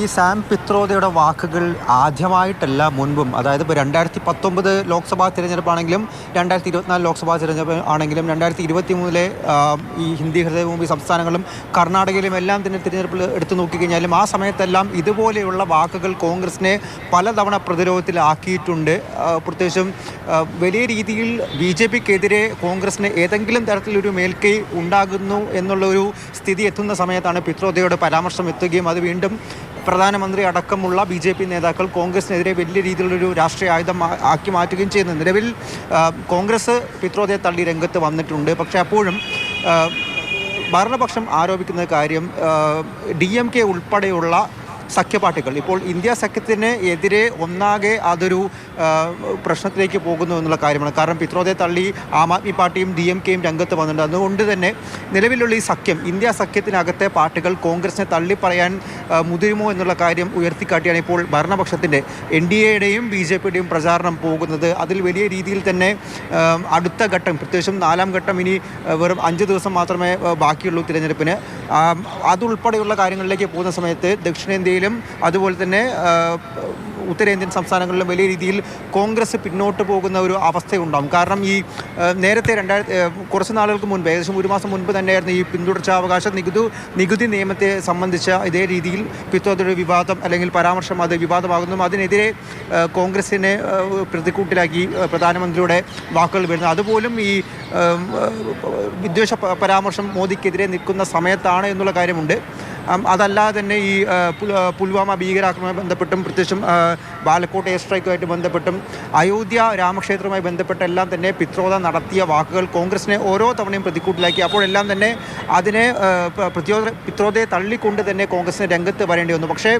ഈ സാം പിത്രോദയുടെ വാക്കുകൾ ആദ്യമായിട്ടല്ല മുൻപും. അതായത് ഇപ്പോൾ രണ്ടായിരത്തി പത്തൊമ്പത് ലോക്സഭാ തിരഞ്ഞെടുപ്പാണെങ്കിലും രണ്ടായിരത്തി ഇരുപത്തിനാല് ലോക്സഭാ തിരഞ്ഞെടുപ്പ് ആണെങ്കിലും രണ്ടായിരത്തി ഇരുപത്തി മൂന്നിലെ ഈ ഹിന്ദി ഹൃദയഭൂമി സംസ്ഥാനങ്ങളും കർണാടകയിലും എല്ലാം തന്നെ തിരഞ്ഞെടുപ്പിൽ എടുത്തു നോക്കിക്കഴിഞ്ഞാലും ആ സമയത്തെല്ലാം ഇതുപോലെയുള്ള വാക്കുകൾ കോൺഗ്രസിനെ പലതവണ പ്രതിരോധത്തിലാക്കിയിട്ടുണ്ട്. പ്രത്യേകിച്ചും വലിയ രീതിയിൽ ബി ജെ പിക്കെതിരെ കോൺഗ്രസിന് ഏതെങ്കിലും തരത്തിലൊരു മേൽക്കൈ ഉണ്ടാകുന്നു എന്നുള്ളൊരു സ്ഥിതി എത്തുന്ന സമയത്താണ് പിത്രോദയുടെ പരാമർശം എത്തുകയും അത് വീണ്ടും പ്രധാനമന്ത്രി അടക്കമുള്ള ബി ജെ പി നേതാക്കൾ കോൺഗ്രസിനെതിരെ വലിയ രീതിയിലുള്ളൊരു രാഷ്ട്രീയ ആയുധം ആക്കി മാറ്റുകയും ചെയ്യുന്നു. നിലവിൽ കോൺഗ്രസ് പിത്രോദയെ തള്ളി രംഗത്ത് വന്നിട്ടുണ്ട്. പക്ഷേ അപ്പോഴും ഭരണപക്ഷം ആരോപിക്കുന്ന കാര്യം ഡി എം കെ ഉൾപ്പെടെയുള്ള സഖ്യപാർട്ടികൾ. ഇപ്പോൾ ഇന്ത്യ സഖ്യത്തിന് എതിരെ ഒന്നാകെ അതൊരു പ്രശ്നത്തിലേക്ക് പോകുന്നു എന്നുള്ള കാര്യമാണ്. കാരണം പിത്രോദയ തള്ളി ആം ആദ്മി പാർട്ടിയും ഡി എം കെയും രംഗത്ത് വന്നിട്ടുണ്ട്. അതുകൊണ്ട് തന്നെ നിലവിലുള്ള ഈ സഖ്യം ഇന്ത്യ സഖ്യത്തിനകത്തെ പാർട്ടികൾ കോൺഗ്രസിനെ തള്ളിപ്പറയാൻ മുതിരുമോ എന്നുള്ള കാര്യം ഉയർത്തിക്കാട്ടിയാണ് ഇപ്പോൾ ഭരണപക്ഷത്തിന്റെ എൻ ഡി എയുടെയും ബി ജെ പിയുടെയും പ്രചാരണം പോകുന്നത്. അതിൽ വലിയ രീതിയിൽ തന്നെ അടുത്ത ഘട്ടം പ്രത്യേകിച്ചും നാലാം ഘട്ടം ഇനി വെറും അഞ്ച് ദിവസം മാത്രമേ ബാക്കിയുള്ളൂ തിരഞ്ഞെടുപ്പിന്. അതുൾപ്പെടെയുള്ള കാര്യങ്ങളിലേക്ക് പോകുന്ന സമയത്ത് ദക്ഷിണേന്ത്യയിലും അതുപോലെ തന്നെ ഉത്തരേന്ത്യൻ സംസ്ഥാനങ്ങളിലും വലിയ രീതിയിൽ കോൺഗ്രസ് പിന്നോട്ട് പോകുന്ന ഒരു അവസ്ഥയുണ്ടാകും. കാരണം ഈ നേരത്തെ രണ്ടായിരത്തി കുറച്ച് നാളുകൾക്ക് മുൻപ് ഏകദേശം ഒരു മാസം മുൻപ് തന്നെയായിരുന്നു ഈ പിന്തുടർച്ചാവകാശ നികുതി നികുതി നിയമത്തെ സംബന്ധിച്ച ഇതേ രീതിയിൽ പിത്തോതയുടെ വിവാദം അല്ലെങ്കിൽ പരാമർശം അത് വിവാദമാകുന്നതും അതിനെതിരെ കോൺഗ്രസിനെ പ്രതിക്കൂട്ടിലാക്കി പ്രധാനമന്ത്രിയുടെ വാക്കുകൾ വരുന്നത്. അതുപോലും ഈ വിദ്വേഷ പരാമർശം മോദിക്കെതിരെ നിൽക്കുന്ന സമയത്താണ് എന്നുള്ള കാര്യമുണ്ട്. അതല്ലാതെ തന്നെ ഈ പുൽവാമ ഭീകരാക്രമണവുമായി ബന്ധപ്പെട്ടും പ്രത്യേകിച്ചും ബാലക്കോട്ട് എയർ സ്ട്രൈക്കുമായിട്ട് ബന്ധപ്പെട്ടും അയോധ്യ രാമക്ഷേത്രവുമായി ബന്ധപ്പെട്ടെല്ലാം തന്നെ പിത്രോദ നടത്തിയ വാക്കുകൾ കോൺഗ്രസിനെ ഓരോ തവണയും പ്രതിക്കൂട്ടിലാക്കി. അപ്പോഴെല്ലാം തന്നെ അതിനെ പ്രതിരോധ പിത്രോദയെ തള്ളിക്കൊണ്ട് തന്നെ കോൺഗ്രസിന് രംഗത്ത് വരേണ്ടി വന്നു. പക്ഷേ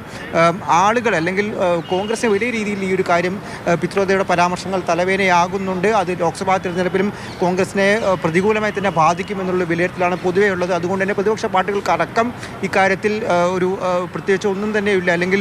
ആളുകൾ അല്ലെങ്കിൽ കോൺഗ്രസിന് വലിയ രീതിയിൽ ഈ ഒരു കാര്യം പിത്രോദയുടെ പരാമർശങ്ങൾ തലവേനയാകുന്നുണ്ട് അത് ലോക്സഭാ തിരഞ്ഞെടുപ്പിലും കോൺഗ്രസിനെ പ്രതികൂലമായി തന്നെ ബാധിക്കുമെന്നുള്ള വിലയിരുത്തലാണ് പൊതുവേ ഉള്ളത്. അതുകൊണ്ട് തന്നെ പ്രതിപക്ഷ പാർട്ടികൾക്ക് അടക്കം ഇക്കാര്യത്തിൽ ഒരു പ്രത്യേകിച്ച് ഒന്നും തന്നെ ഇല്ല അല്ലെങ്കിൽ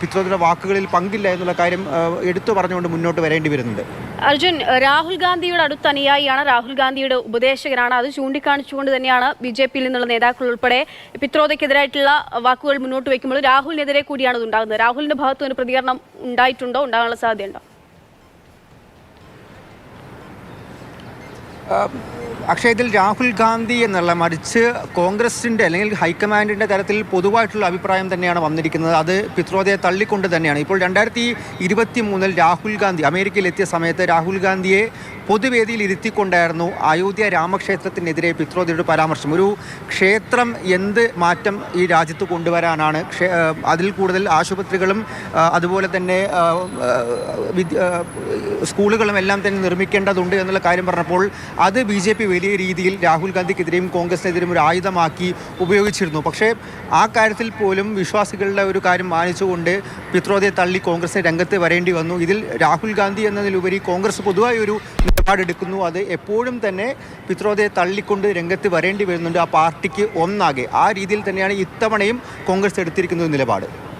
പിത്രോദയുടെ വാക്കുകളിൽ പങ്കില്ല എന്നുള്ള കാര്യം എടുത്തു പറഞ്ഞുകൊണ്ട് മുന്നോട്ട് വരേണ്ടി വരുന്നുണ്ട്. അർജുൻ രാഹുൽ ഗാന്ധിയുടെ അടുത്ത അനുയായിയാണ് രാഹുൽ ഗാന്ധിയുടെ ഉപദേശകനാണ്. അത് ചൂണ്ടിക്കാണിച്ചുകൊണ്ട് തന്നെയാണ് ബി ജെ പിയിൽ നിന്നുള്ള നേതാക്കൾ ഉൾപ്പെടെ പിത്രോദയ്ക്കെതിരായിട്ടുള്ള വാക്കുകൾ മുന്നോട്ട് വയ്ക്കുമ്പോൾ രാഹുലിനെതിരെ കൂടിയാണ് ഇത് ഉണ്ടാകുന്നത്. രാഹുലിന്റെ ഭാഗത്ത് ഒരു പ്രതികരണം ഉണ്ടായിട്ടുണ്ടോ? ഉണ്ടാകാനുള്ള സാധ്യതയുണ്ടോ? അക്ഷയ ഇതിൽ രാഹുൽ ഗാന്ധി എന്നുള്ള മറിച്ച് കോൺഗ്രസിന്റെ അല്ലെങ്കിൽ ഹൈക്കമാൻഡിന്റെ തരത്തിൽ പൊതുവായിട്ടുള്ള അഭിപ്രായം തന്നെയാണ് വന്നിരിക്കുന്നത്. അത് പിത്രോദയെ തള്ളിക്കൊണ്ട് തന്നെയാണ്. ഇപ്പോൾ രണ്ടായിരത്തി ഇരുപത്തി മൂന്നിൽ രാഹുൽ ഗാന്ധി അമേരിക്കയിൽ എത്തിയ സമയത്ത് രാഹുൽ ഗാന്ധിയെ പൊതുവേദിയിൽ ഇരുത്തിക്കൊണ്ടായിരുന്നു അയോധ്യ രാമക്ഷേത്രത്തിനെതിരെ പിത്രോദിയുടെ പരാമർശം. ഒരു ക്ഷേത്രം എന്ത് മാറ്റം ഈ രാജ്യത്ത് കൊണ്ടുവരാനാണ്? അതിൽ കൂടുതൽ ആശുപത്രികളും അതുപോലെ തന്നെ സ്കൂളുകളും എല്ലാം തന്നെ നിർമ്മിക്കേണ്ടതുണ്ട് എന്നുള്ള കാര്യം പറഞ്ഞപ്പോൾ അത് ബി ജെ പി വലിയ രീതിയിൽ രാഹുൽ ഗാന്ധിക്കെതിരെയും കോൺഗ്രസിനെതിരെയും ഒരു ആയുധമാക്കി ഉപയോഗിച്ചിരുന്നു. പക്ഷേ ആ കാര്യത്തിൽ പോലും വിശ്വാസികളുടെ ഒരു കാര്യം മാനിച്ചുകൊണ്ട് പിത്രോദയെ തള്ളി കോൺഗ്രസിന് രംഗത്ത് വരേണ്ടി വന്നു. ഇതിൽ രാഹുൽ ഗാന്ധി എന്നതിലുപരി കോൺഗ്രസ് പൊതുവായി ഒരു നിലപാടെടുക്കുന്നു അത് എപ്പോഴും തന്നെ പിത്രോദയെ തള്ളിക്കൊണ്ട് രംഗത്ത് വരേണ്ടി വരുന്നുണ്ട് ആ പാർട്ടിക്ക് ഒന്നാകെ. ആ രീതിയിൽ തന്നെയാണ് ഇത്തവണയും കോൺഗ്രസ് എടുത്തിരിക്കുന്ന നിലപാട്.